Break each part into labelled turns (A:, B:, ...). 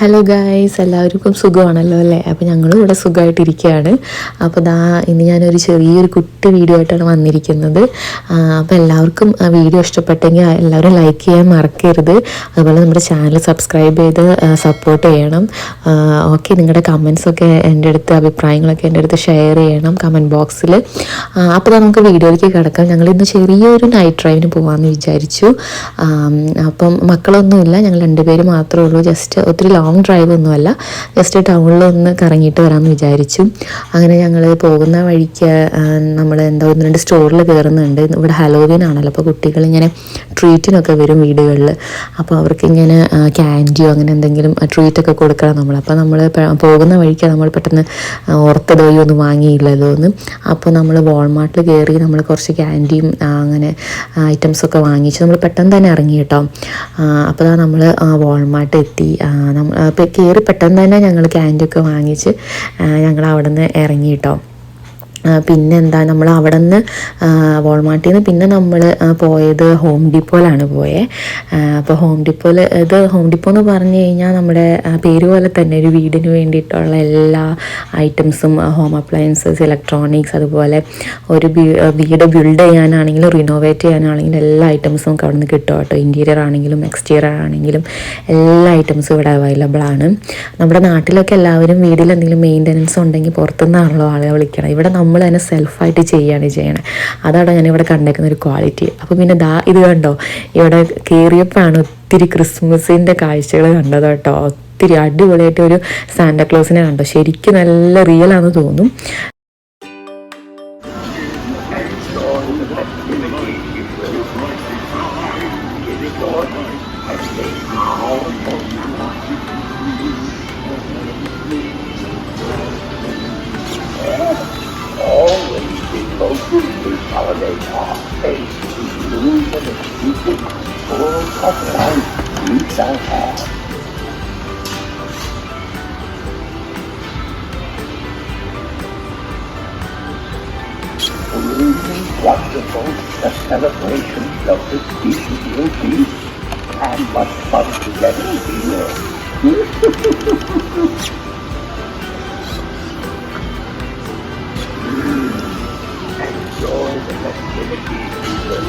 A: Hello guys എല്ലാവർക്കും സുഖമാണല്ലോ അല്ലേ? അപ്പോൾ ഞങ്ങളും ഇവിടെ സുഖമായിട്ടിരിക്കുകയാണ്. അപ്പോൾ ദാ ഇന്ന് ഞാനൊരു ചെറിയൊരു കുട്ടി വീഡിയോ ആയിട്ടാണ് വന്നിരിക്കുന്നത്. അപ്പോൾ എല്ലാവർക്കും ആ വീഡിയോ ഇഷ്ടപ്പെട്ടെങ്കിൽ എല്ലാവരും ലൈക്ക് ചെയ്യാൻ മറക്കരുത്. അതുപോലെ നമ്മുടെ ചാനൽ സബ്സ്ക്രൈബ് ചെയ്ത് സപ്പോർട്ട് ചെയ്യണം. ഓക്കെ നിങ്ങളുടെ കമൻസൊക്കെ എന്റെ അടുത്ത് അഭിപ്രായങ്ങളൊക്കെ എന്റെ അടുത്ത് ഷെയർ ചെയ്യണം കമന്റ് ബോക്സിൽ അപ്പോൾ നമുക്ക് വീഡിയോയിലേക്ക് കിടക്കാം. ഞങ്ങൾ ഇന്ന് ചെറിയൊരു നൈറ്റ് ഡ്രൈവിന് പോകാമെന്ന് വിചാരിച്ചു. അപ്പം മക്കളൊന്നുമില്ല. ഞങ്ങൾ രണ്ടുപേര് മാത്രമേ ഉള്ളൂ. ജസ്റ്റ് ഒത്തിരി ലോങ് ഡ്രൈവ് ഒന്നുമല്ല. ജസ്റ്റ് ടൗണിൽ ഒന്ന് കറങ്ങിയിട്ട് വരാമെന്ന് വിചാരിച്ചു. അങ്ങനെ ഞങ്ങൾ പോകുന്ന വഴിക്ക് നമ്മൾ എന്താ ഒന്ന് രണ്ട് സ്റ്റോറിൽ കയറുന്നുണ്ട് ഇവിടെ ഹലോവീൻ ആണല്ലോ അപ്പോൾ കുട്ടികൾ ഇങ്ങനെ ട്രീറ്റിനൊക്കെ വരും വീടുകളിൽ അപ്പോൾ അവർക്ക് ഇങ്ങനെ ക്യാൻഡിയോ അങ്ങനെ എന്തെങ്കിലും ട്രീറ്റൊക്കെ കൊടുക്കണം നമ്മൾ അപ്പോൾ നമ്മൾ പോകുന്ന വഴിക്ക് നമ്മൾ പെട്ടെന്ന് ആ, ഓർത്തതോയോ ഒന്നും വാങ്ങിയില്ലല്ലോ എന്ന്. അപ്പോൾ നമ്മൾ വാൾമാർട്ടിൽ കയറി നമ്മൾ കുറച്ച് ക്യാൻഡിയും അങ്ങനെ ഐറ്റംസൊക്കെ വാങ്ങിച്ച് നമ്മൾ പെട്ടെന്ന് തന്നെ ഇറങ്ങി കേട്ടോ. അപ്പോൾ നമ്മൾ വാൾമാർട്ട് എത്തി. നമ്മൾ കയറി പെട്ടെന്ന് തന്നെ ഞങ്ങൾ ക്യാൻഡിയൊക്കെ വാങ്ങിച്ച് ഞങ്ങൾ അവിടെ നിന്ന് ഇറങ്ങി കേട്ടോ പിന്നെന്താ നമ്മൾ അവിടെ നിന്ന് വോൾമാർട്ടിൽ നിന്ന് പിന്നെ നമ്മൾ പോയത് ഹോം ഡിപ്പോയിലാണ് പോയത് അപ്പോൾ ഹോം ഡിപ്പോയിൽ ഇത് ഹോം ഡിപ്പോ എന്ന് പറഞ്ഞു കഴിഞ്ഞാൽ നമ്മുടെ പേര് പോലെ തന്നെ ഒരു വീടിന് വേണ്ടിയിട്ടുള്ള എല്ലാ ഐറ്റംസും ഹോം അപ്ലയൻസസ് ഇലക്ട്രോണിക്സ് അതുപോലെ ഒരു വീട് ബിൽഡ് ചെയ്യാനാണെങ്കിലും റിനോവേറ്റ് ചെയ്യാനാണെങ്കിലും എല്ലാ ഐറ്റംസും നമുക്ക് അവിടെ നിന്ന് കിട്ടും കേട്ടോ. ഇന്റീരിയർ ആണെങ്കിലും എക്സ്റ്റീരിയർ ആണെങ്കിലും എല്ലാ ഐറ്റംസും ഇവിടെ അവൈലബിൾ ആണ്. നമ്മുടെ നാട്ടിലൊക്കെ എല്ലാവരും വീട്ടിൽ എന്തെങ്കിലും മെയിന്റനൻസ് ഉണ്ടെങ്കിൽ പുറത്തുനിന്നാണല്ലോ ആളെ വിളിക്കണം ഇവിടെ നമ്മൾ തന്നെ സെൽഫായിട്ട് ചെയ്യുകയാണ് ചെയ്യണത് അതാണ് ഞാൻ ഇവിടെ കണ്ടേക്കുന്ന ഒരു ക്വാളിറ്റി അപ്പോൾ പിന്നെ ദാ ഇത് കണ്ടോ? ഇവിടെ കയറിയപ്പോഴാണ് ഒത്തിരി ക്രിസ്മസിന്റെ കാഴ്ചകൾ കണ്ടത് കേട്ടോ. ഒത്തിരി അടിപൊളിയായിട്ട് ഒരു സാന്റാക്ലോസിനെ കണ്ടോ? ശരിക്കും നല്ല റിയൽ ആണെന്ന് തോന്നും.
B: always have. Really wonderful the celebration of the season will be, and much fun together we will. enjoy the festivities you will.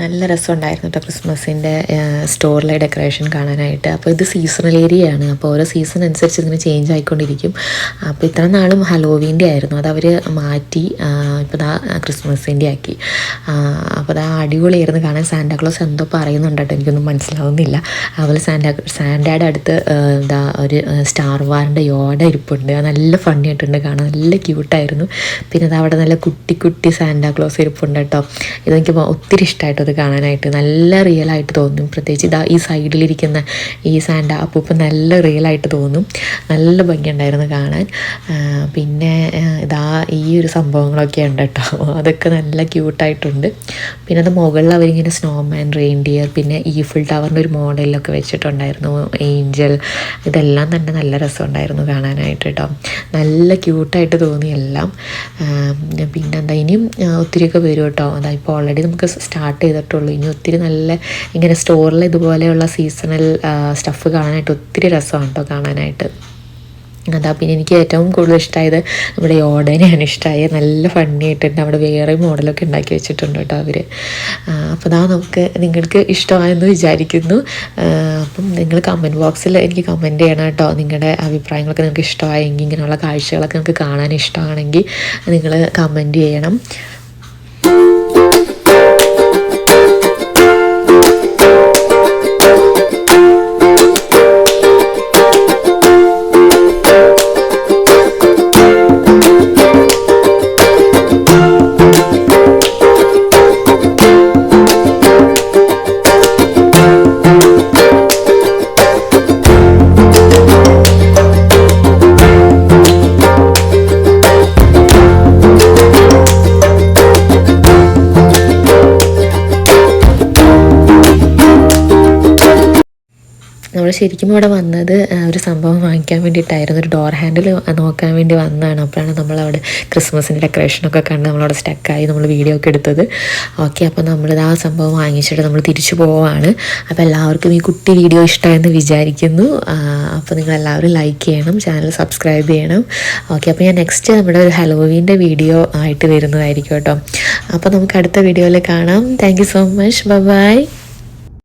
A: നല്ല രസമുണ്ടായിരുന്നു കേട്ടോ ക്രിസ്മസിന്റെ സ്റ്റോറിലെ ഡെക്കറേഷൻ കാണാനായിട്ട്. അപ്പോൾ ഇത് സീസണൽ ആണ്. അപ്പോൾ ഓരോ സീസൺ അനുസരിച്ച് ഇങ്ങനെ ചേഞ്ച് ആയിക്കൊണ്ടിരിക്കും. അപ്പോൾ ഇത്ര നാളും ഹലോവീന്റെ ആയിരുന്നു. അത് അവർ മാറ്റി ഇപ്പോൾ ദാ ക്രിസ്മസിന്റെ ആക്കി. അപ്പോൾ ദാ അടിപൊളിയായിരുന്നു കാണാൻ. സാന്റാക്ലോസ് എന്തോ പറയുന്നുണ്ട് കേട്ടോ. എനിക്കൊന്നും മനസ്സിലാവുന്നില്ല. അതുപോലെ സാന്റാ സാൻഡയുടെ അടുത്ത് എന്താ ഒരു സ്റ്റാർ വാറിന്റെ യോട ഇരിപ്പുണ്ട്. നല്ല ഫണ്ണി ആയിട്ടുണ്ട് കാണാൻ. നല്ല ക്യൂട്ടായിരുന്നു പിന്നെ അത് അവിടെ നല്ല കുട്ടി കുട്ടി സാന്റാക്ലോസ് ഇരിപ്പുണ്ട് കേട്ടോ. ഇതെനിക്ക് ഒത്തിരി ഇഷ്ടമായിട്ട് അത് കാണാനായിട്ട് നല്ല റിയൽ ആയിട്ട് തോന്നും. പ്രത്യേകിച്ച് ഇതാ ഈ സൈഡിലിരിക്കുന്ന ഈ സാൻഡ അപ്പൂപ്പൻ നല്ല റിയൽ ആയിട്ട് തോന്നും. നല്ല ഭംഗിയുണ്ടായിരുന്നു കാണാൻ. പിന്നെ ഇതാ ഈ ഒരു സംഭവങ്ങളൊക്കെ ഉണ്ട് കേട്ടോ അതൊക്കെ നല്ല ക്യൂട്ടായിട്ടുണ്ട് പിന്നെ അത് മുകളിൽ അവരിങ്ങനെ സ്നോമാൻ റെയിൻഡിയർ പിന്നെ ഈഫിൾ ടവറിന്റെ ഒരു മോഡലിലൊക്കെ വെച്ചിട്ടുണ്ടായിരുന്നു. ഏഞ്ചൽ ഇതെല്ലാം തന്നെ നല്ല രസമുണ്ടായിരുന്നു കാണാനായിട്ട് കേട്ടോ നല്ല ക്യൂട്ടായിട്ട് തോന്നി എല്ലാം. പിന്നെ പിന്നെന്താ ഇനിയും ഒത്തിരിയൊക്കെ വരും കേട്ടോ അതാ ഇപ്പോൾ ഓൾറെഡി നമുക്ക് സ്റ്റാർട്ട് ചെയ്തിട്ടുള്ളൂ. ഇനി ഒത്തിരി നല്ല ഇങ്ങനെ സ്റ്റോറിൽ ഇതുപോലെയുള്ള സീസണൽ സ്റ്റഫ് കാണാനായിട്ട് ഒത്തിരി രസമാണ് കേട്ടോ കാണാനായിട്ട്. അതാ പിന്നെ എനിക്ക് ഏറ്റവും കൂടുതൽ ഇഷ്ടമായത് നമ്മുടെ യോഡനെയാണ് ഇഷ്ടമായത് നല്ല ഫണ്ണി ആയിട്ടുണ്ട് അവിടെ വേറെ മോഡലൊക്കെ ഉണ്ടാക്കി വെച്ചിട്ടുണ്ട് കേട്ടോ അവർ അപ്പോൾ അതാ നമുക്ക് നിങ്ങൾക്ക് ഇഷ്ടമായെന്ന് വിചാരിക്കുന്നു. അപ്പം നിങ്ങൾ കമന്റ് ബോക്സിൽ എനിക്ക് കമന്റ് ചെയ്യണം കേട്ടോ നിങ്ങളുടെ അഭിപ്രായങ്ങളൊക്കെ നിങ്ങൾക്ക് ഇഷ്ടമായെങ്കിൽ ഇങ്ങനെയുള്ള കാഴ്ചകളൊക്കെ നിങ്ങൾക്ക് കാണാൻ ഇഷ്ടമാണെങ്കിൽ നിങ്ങൾ കമന്റ് ചെയ്യണം. നമ്മൾ ശരിക്കും ഇവിടെ വന്നത് ഒരു സംഭവം വാങ്ങിക്കാൻ വേണ്ടിയിട്ടായിരുന്നു. ഒരു ഡോർ ഹാൻഡിൽ നോക്കാൻ വേണ്ടി വന്നതാണ്. അപ്പോഴാണ് നമ്മളവിടെ ക്രിസ്മസിന്റെ ഡെക്കറേഷനൊക്കെ കണ്ട് നമ്മളവിടെ സ്റ്റക്കായി നമ്മൾ വീഡിയോ ഒക്കെ എടുത്തത്. ഓക്കെ അപ്പോൾ നമ്മൾ ആ സംഭവം വാങ്ങിച്ചിട്ട് നമ്മൾ തിരിച്ചു പോവാണ്. അപ്പോൾ എല്ലാവർക്കും ഈ കുട്ടി വീഡിയോ ഇഷ്ടമായെന്ന് വിചാരിക്കുന്നു. അപ്പോൾ നിങ്ങൾ എല്ലാവരും ലൈക്ക് ചെയ്യണം ചാനൽ സബ്സ്ക്രൈബ് ചെയ്യണം. ഓക്കെ അപ്പോൾ ഞാൻ നെക്സ്റ്റ് നമ്മുടെ ഒരു ഹലോവീന്റെ വീഡിയോ ആയിട്ട് വരുന്നതായിരിക്കും കേട്ടോ. അപ്പോൾ നമുക്ക് അടുത്ത വീഡിയോയിൽ കാണാം. Thank so much bye